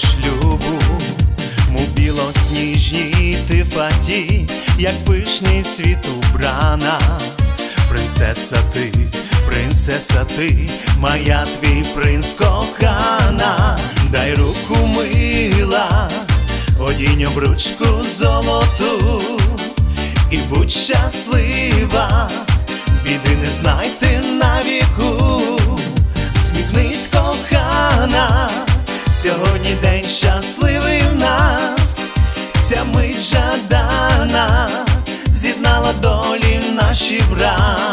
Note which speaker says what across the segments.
Speaker 1: шлюбу, му білосніжній ти фаті, як пишний світ убрана, принцеса ти, принцеса ти, моя твій принц кохана, дай руку мила, одінь обручку золоту, і будь щаслива, біди не знайте на віку, сміхнись, кохана, сьогодні день щасливий в нас, ця мить жадана, з'єднала долі наші враз.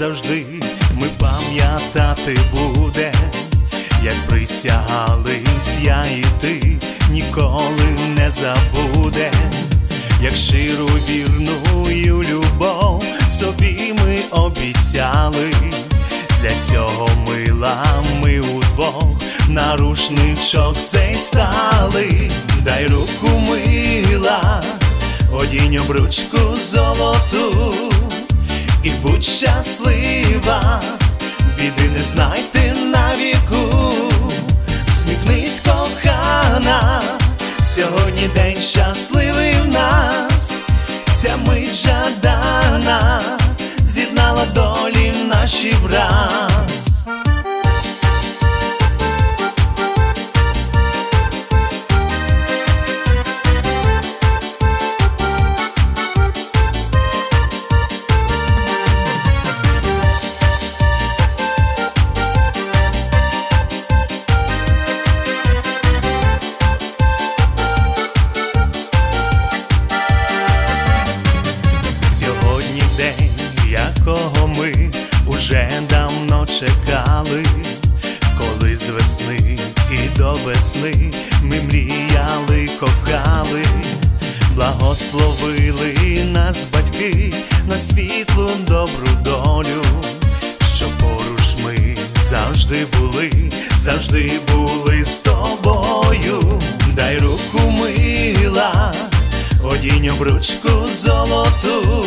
Speaker 1: Завжди. Ми пам'ятати буде, як присягались я і ти. Ніколи не забуде, як щиру вірную любов собі ми обіцяли, для цього мила ми удвох нарушничок цей стали, дай руку мила одінь обручку золоту, і будь щаслива, біди не знайти на віку, сміхнись, кохана, сьогодні день щасливий в нас, ця мить жадана, з'єднала долі наші враз. Чекали, коли з весни і до весни ми мріяли, кохали, благословили нас батьки на світлу добру долю, що поруч ми завжди були, завжди були з тобою, дай руку мила одінь обручку золоту,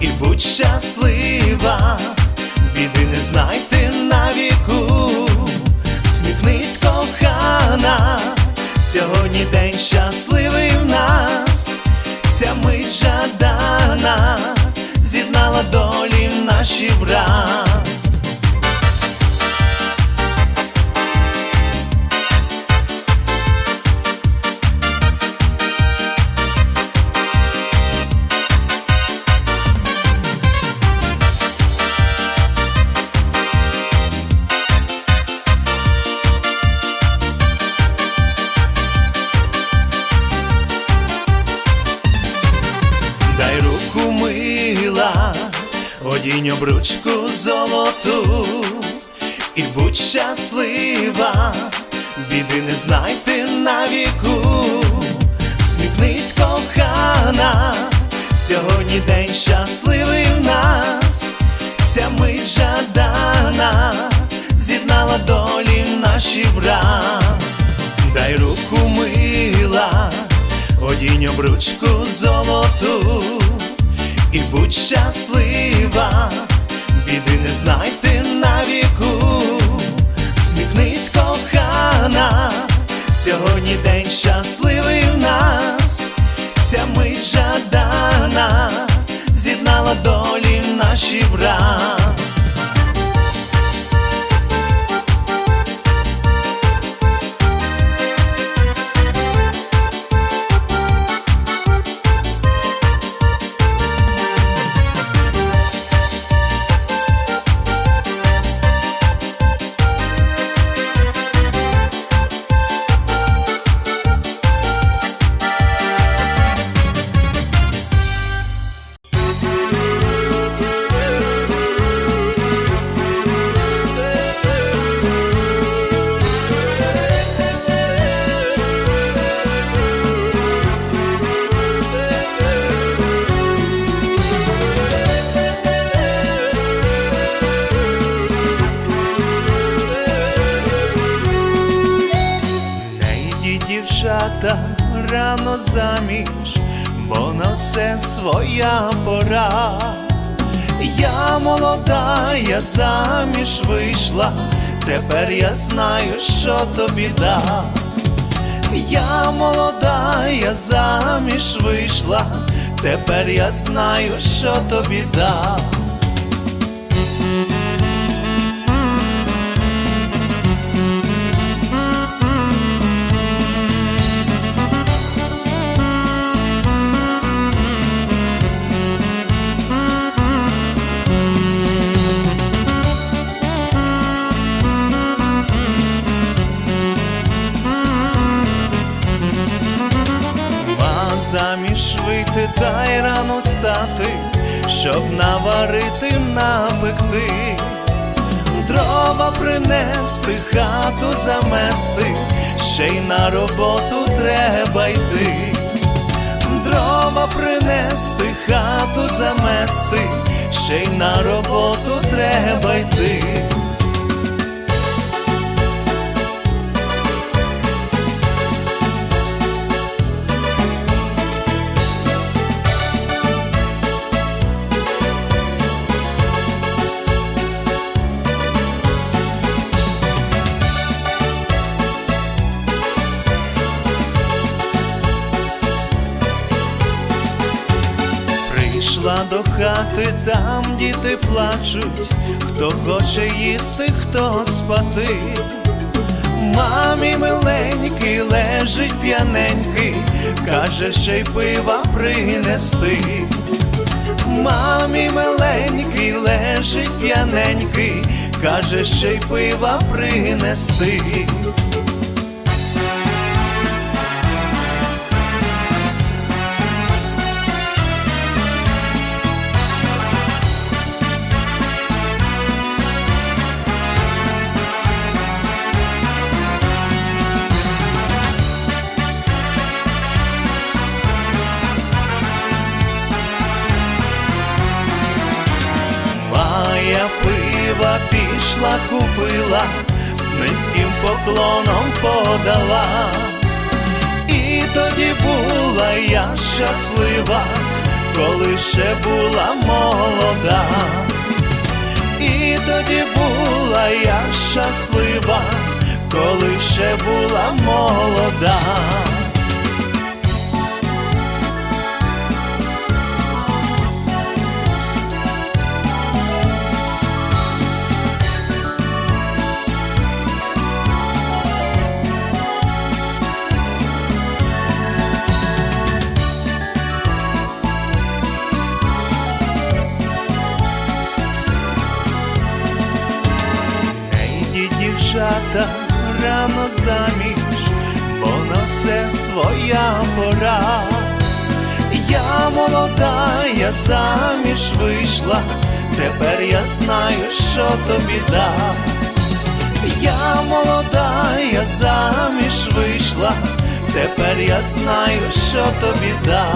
Speaker 1: і будь щаслива, біди не знайти на віку, сміхнись, кохана, сьогодні день щасливий в нас, ця мить жадана, з'єднала долі наші враз. Одінь обручку золоту, і будь щаслива, біди не знайте на віку, сміхнись, кохана, сьогодні день щасливий в нас, ця мить жадана, з'єднала долі наші враз, дай руку мила одінь обручку золоту, і будь щаслива, біди не знайте на віку, сміхнись, кохана, сьогодні день щасливий в нас, ця мить жадана, з'єднала долі наші враз. Заміж, бо на все своя пора. Я молода, я заміж вийшла, тепер я знаю, що то біда. Я молода, я заміж вийшла, тепер я знаю, що то біда. Заміж вийти та й рано стати, щоб наварити, напекти, дрова принести, хату замести, ще й на роботу треба йти. Дрова принести, хату замести, ще й на роботу треба йти. Прийшла до хати, там діти плачуть, хто хоче їсти, хто спати. Мамі миленький лежить п'яненький, каже, ще й пива принести. Мамі миленький лежить п'яненький, каже, ще й пива принести. Купила, з низьким поклоном подала. І тоді була я щаслива, коли ще була молода. І тоді була я щаслива, коли ще була молода. Своя пора. Я молода, я заміж вийшла, тепер я знаю, що то біда. Я молода, я заміж вийшла, тепер я знаю, що то біда.